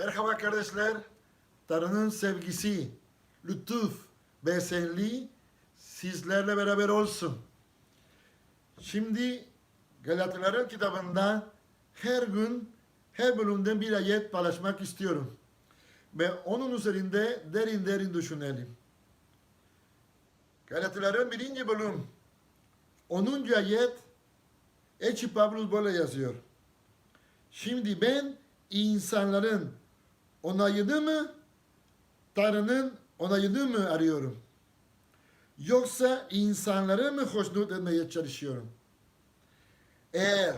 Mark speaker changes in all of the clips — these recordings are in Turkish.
Speaker 1: Merhaba kardeşler. Tanrı'nın sevgisi, lütuf ve esenliği sizlerle beraber olsun. Şimdi Galatıların kitabında her gün her bölümden bir ayet paylaşmak istiyorum. Ve onun üzerinde derin derin düşünelim. Galatıların birinci bölüm 10. ayet Elçi Pavlus böyle yazıyor. Şimdi ben insanların onayını mı, Tanrı'nın onayını mı arıyorum? Yoksa insanları mı hoşnut etmeye çalışıyorum? Eğer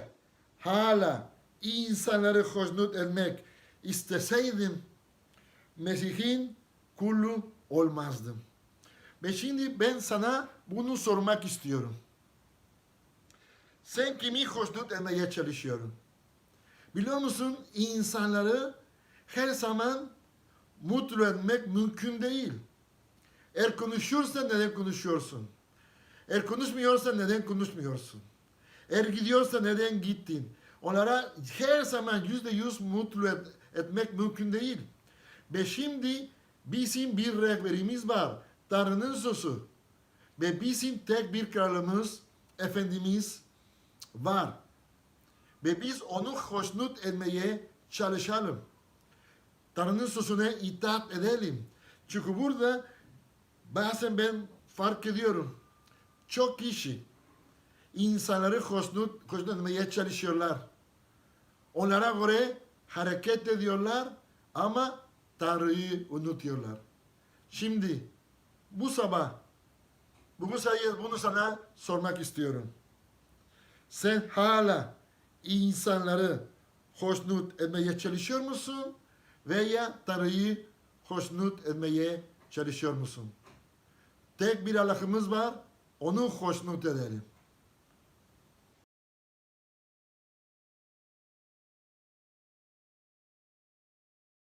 Speaker 1: hala insanları hoşnut etmek isteseydim, Mesih'in kulu olmazdım. Ve şimdi ben sana bunu sormak istiyorum. Sen kimi hoşnut etmeye çalışıyorum? Biliyor musun insanları her zaman mutlu etmek mümkün değil. Eğer konuşuyorsan neden konuşuyorsun? Eğer konuşmuyorsan neden konuşmuyorsun? Eğer gidiyorsa neden gittin? Onlara her zaman yüzde yüz mutlu et- etmek mümkün değil. Ve şimdi bizim bir rehberimiz var. Tanrı'nın sözü. Ve bizim tek bir kralımız, Efendimiz var. Ve biz onu hoşnut etmeye çalışalım. Tanrı'nın sözüne itaat edelim. Çünkü burada bazen ben fark ediyorum. Çok kişi insanları hoşnut, hoşnut etmeye çalışıyorlar. Onlara göre hareket ediyorlar ama Tanrı'yı unutuyorlar. Şimdi bu sabah sayı bunu sana sormak istiyorum. Sen hala insanları hoşnut etmeye çalışıyor musun? Veya Tanrı'yı hoşnut etmeye çalışıyor musun? Tek bir Allah'ımız var, onu hoşnut edelim.